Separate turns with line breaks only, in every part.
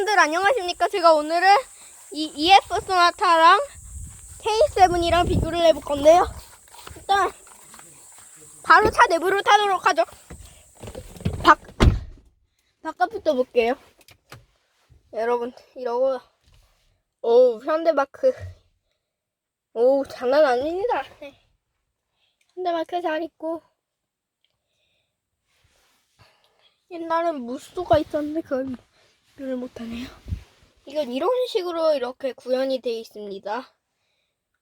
여러분들 안녕하십니까? 제가 오늘은 이 EF 소나타랑 K7이랑 비교를 해볼 건데요. 일단 바로 차 내부로 타도록 하죠. 밖 바깥부터 볼게요. 여러분 이러고 오 현대마크 오 장난 아닙니다. 네. 현대마크 잘 있고 옛날엔 무수가 있었는데 그걸 를 못하네요. 이건 이런 식으로 이렇게 구현이 되어 있습니다.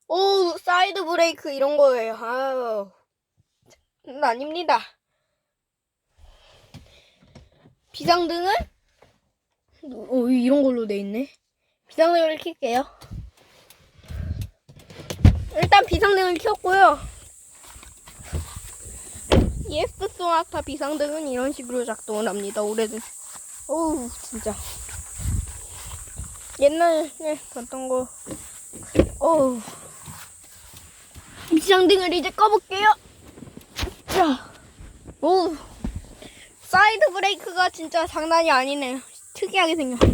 오 사이드 브레이크 이런 거예요. 아우 장난 아닙니다. 비상등은 오 이런 걸로 돼 있네. 비상등을 켤게요. 일단 비상등을 켰고요. EF 소나타 비상등은 이런 식으로 작동을 합니다. 오래된. 어우 진짜. 옛날에 봤던 거. 어우. 비상등을 이제 꺼볼게요. 자. 오. 사이드 브레이크가 진짜 장난이 아니네요. 특이하게 생겨.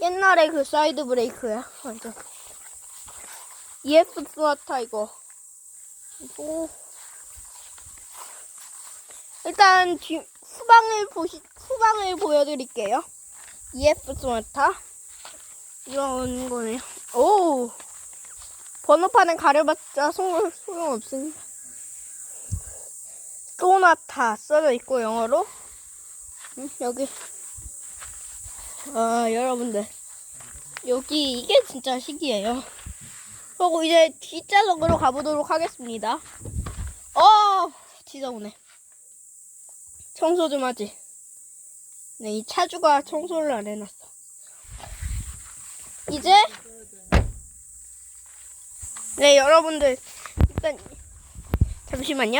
옛날에 그 사이드 브레이크야. 완전. EF 스와타 이거. 오. 일단 뒤 후방을 보시 후방을 보여드릴게요. EF 스와타 이런 거네요. 오 번호판은 가려봤자 소용 소용 없습니다. 소나타 써져 있고 영어로 음, 여기 아 여러분들 여기 이게 진짜 신기해요. 그리고 이제 뒷좌석으로 가보도록 하겠습니다. 어 지저분해. 청소 좀 하지. 네, 이 차주가 청소를 안 해놨어. 이제 네 여러분들 일단 잠시만요.